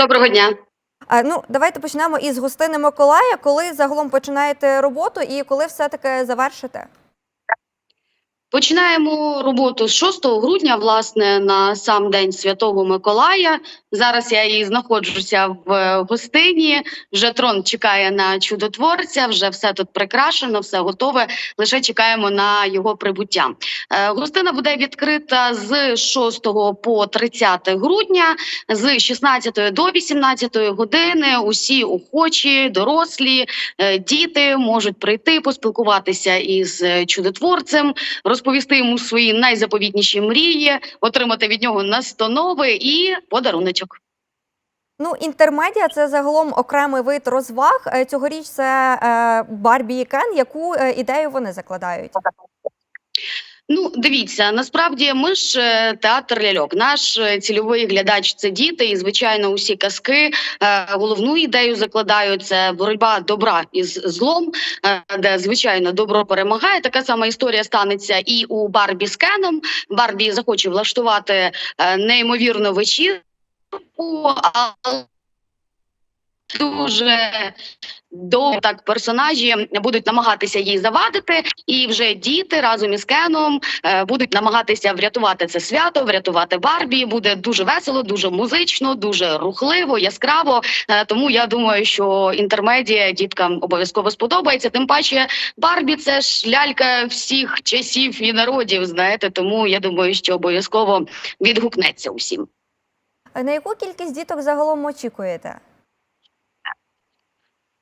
Доброго дня. А, ну, давайте почнемо із гостини Миколая. Коли загалом починаєте роботу і коли все-таки завершите? Починаємо роботу з 6 грудня, власне, на сам день Святого Миколая. Зараз я і знаходжуся в е, гостині. Вже трон чекає на чудотворця, вже все тут прикрашено, все готове. Лише чекаємо на його прибуття. Е, Гостина буде відкрита з 6 по 30 грудня, з 16 до 18 години. Усі охочі, дорослі, е, діти можуть прийти, поспілкуватися із чудотворцем, розповісти йому свої найзаповітніші мрії, отримати від нього настанови і подаруночок. Ну, інтермедіа це загалом окремий вид розваг. Е, Цьогоріч це е, Барбі і Кен. Яку е, ідею вони закладають? Ну, дивіться, насправді ми ж е, театр ляльок. Наш е, цільовий глядач це діти, і звичайно, усі казки е, головну ідею закладають це боротьба добра із злом, де звичайно добро перемагає. Така сама історія станеться і у Барбі з Кеном. Барбі захоче влаштувати неймовірну вечірку, але дуже до так персонажі будуть намагатися їй завадити, і вже діти разом із Кеном е, будуть намагатися врятувати це свято, врятувати Барбі. Буде дуже весело, дуже музично, дуже рухливо, яскраво. Е, тому я думаю, що інтермедія діткам обов'язково сподобається. Тим паче, Барбі це ж лялька всіх часів і народів. Знаєте, тому я думаю, що обов'язково відгукнеться усім. На яку кількість діток загалом очікуєте?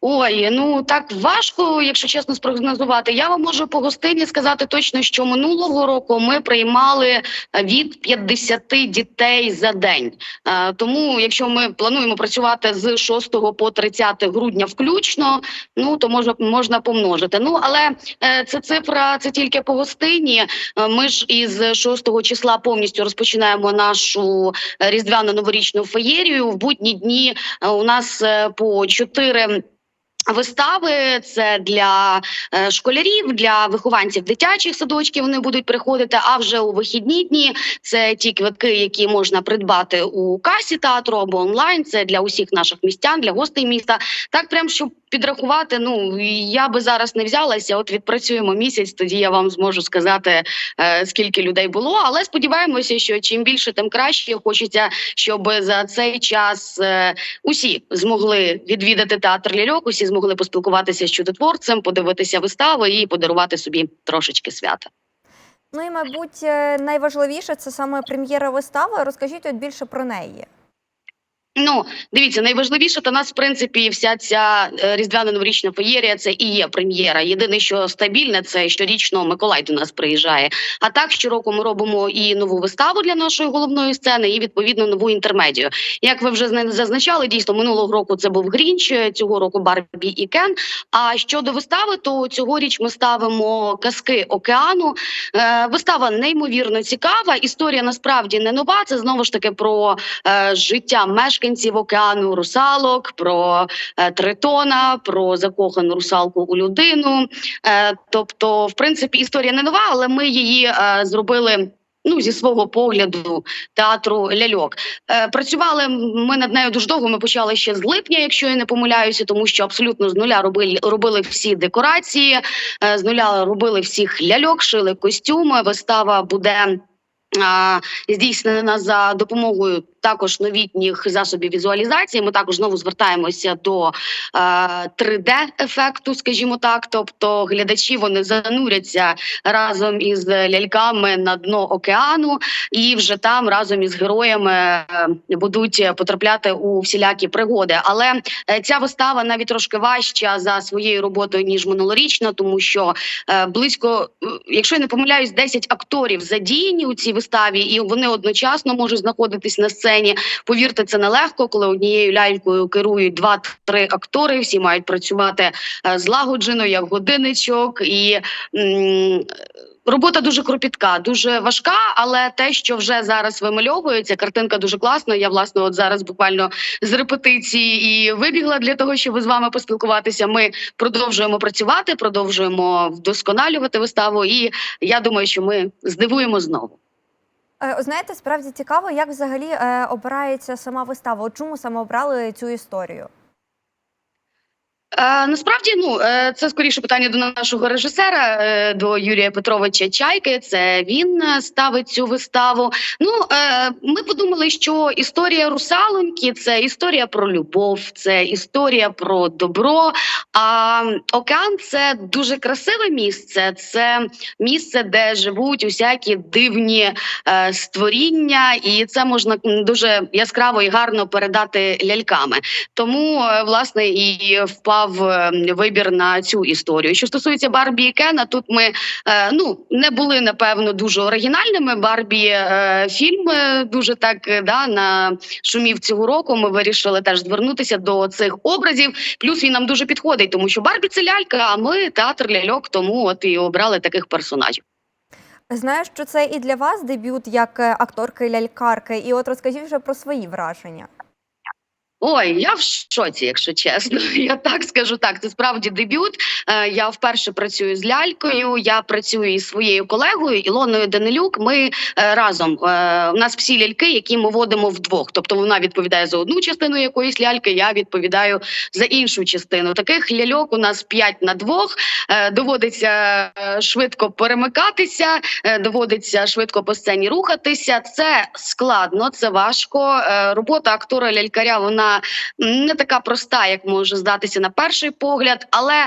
Ой, ну так важко, якщо чесно спрогнозувати. Я вам можу по гостині сказати точно, що минулого року ми приймали е, від 50 дітей за день. Е, Тому, якщо ми плануємо працювати з 6 по 30 грудня включно, ну то можна можна помножити. Ну але е, це цифра, це тільки по гостині. Ми ж із 6 числа повністю розпочинаємо нашу різдвяно новорічну феєрію. В будні дні у нас по 4 Вистави це для е, школярів, для вихованців дитячих садочків. Вони будуть приходити. А вже у вихідні дні це ті квитки, які можна придбати у касі театру або онлайн. Це для усіх наших містян, для гостей міста. Так, прям щоб підрахувати. Ну я би зараз не взялася. От відпрацюємо місяць. Тоді я вам зможу сказати, е, скільки людей було. Але сподіваємося, що чим більше, тим краще. Хочеться, щоб за цей час е, усі змогли відвідати театр ляльок, усі змогли поспілкуватися з чудотворцем, подивитися вистави і подарувати собі трошечки свята. Ну і мабуть, е, найважливіше це саме прем'єра вистави. Розкажіть от більше про неї. Ну, дивіться, найважливіше для нас, в принципі, вся ця е, різдвяна новорічна феєрія це і є прем'єра. Єдине, що стабільне, це щорічно Миколай до нас приїжджає. А так щороку ми робимо і нову виставу для нашої головної сцени, і відповідно нову інтермедію. Як ви вже зна- зазначали, дійсно минулого року це був Грінч, е, цього року Барбі і Кен. А щодо вистави, то цьогоріч ми ставимо казки океану. Е, вистава неймовірно цікава. Історія насправді не нова. Це знову ж таки про життя мешканців океану русалок, про е, тритона, про закохану русалку у людину. Е, тобто, в принципі, історія не нова, але ми її е, зробили. Ну, зі свого погляду театру ляльок е, працювали ми над нею дуже довго. Ми почали ще з липня, якщо я не помиляюся, тому що абсолютно з нуля робили робили всі декорації, е, з нуля робили всіх ляльок, шили костюми. Вистава буде здійснена за допомогою також новітніх засобів візуалізації. Ми також знову звертаємося до 3D ефекту, скажімо так. Тобто глядачі вони зануряться разом із ляльками на дно океану, і вже там разом із героями е, будуть потрапляти у всілякі пригоди. Але е, ця вистава навіть трошки важча за своєю роботою ніж минулорічна, тому що е, близько, е, якщо я не помиляюсь, 10 акторів задіяні у цій виставі, і вони одночасно можуть знаходитись на сцені. Повірте, це нелегко, коли однією лялькою керують два-три актори. Всі мають працювати е, злагоджено, як годинничок, і робота дуже кропітка, дуже важка. Але те, що вже зараз вимальовується, картинка дуже класна. Я власне, от зараз буквально з репетиції і вибігла для того, щоб з вами поспілкуватися. Ми продовжуємо працювати, продовжуємо вдосконалювати виставу. І я думаю, що ми здивуємо знову. Е, Знаєте, справді цікаво, як взагалі е, обирається сама вистава. От чому саме обрали цю історію? Е, насправді, ну е, це скоріше питання до нашого режисера, е, до Юрія Петровича Чайки. Це він ставить цю виставу. Ну ми подумали, що історія русалоньки це історія про любов, це історія про добро. А океан це дуже красиве місце. Це місце, де живуть усякі дивні створіння, і це можна дуже яскраво і гарно передати ляльками. Тому власне і впав е, вибір на цю історію. Що стосується Барбі і Кена, тут ми е, ну не були напевно дуже оригінальними. Барбі е, фільм е, дуже так да на шумів цього року. Ми вирішили теж звернутися до цих образів. Плюс він нам дуже підходить, тому що Барбі це лялька. А ми театр ляльок, тому от і обрали таких персонажів. Знаю, що це і для вас дебют як е, акторки лялькарки. І от розкажіть вже про свої враження. Ой, я в шоці, якщо чесно. Я так скажу так. Це справді дебют. Е, Я вперше працюю з лялькою. Я працюю із своєю колегою Ілоною Данилюк. Ми е, разом е, у нас всі ляльки, які ми водимо вдвох. Тобто вона відповідає за одну частину якоїсь ляльки. Я відповідаю за іншу частину. Таких ляльок у нас п'ять на двох. Е, Доводиться е, швидко перемикатися, е, доводиться швидко по сцені рухатися. Це складно, це важко. Е, Робота актора лялькаря не така проста, як може здатися на перший погляд, але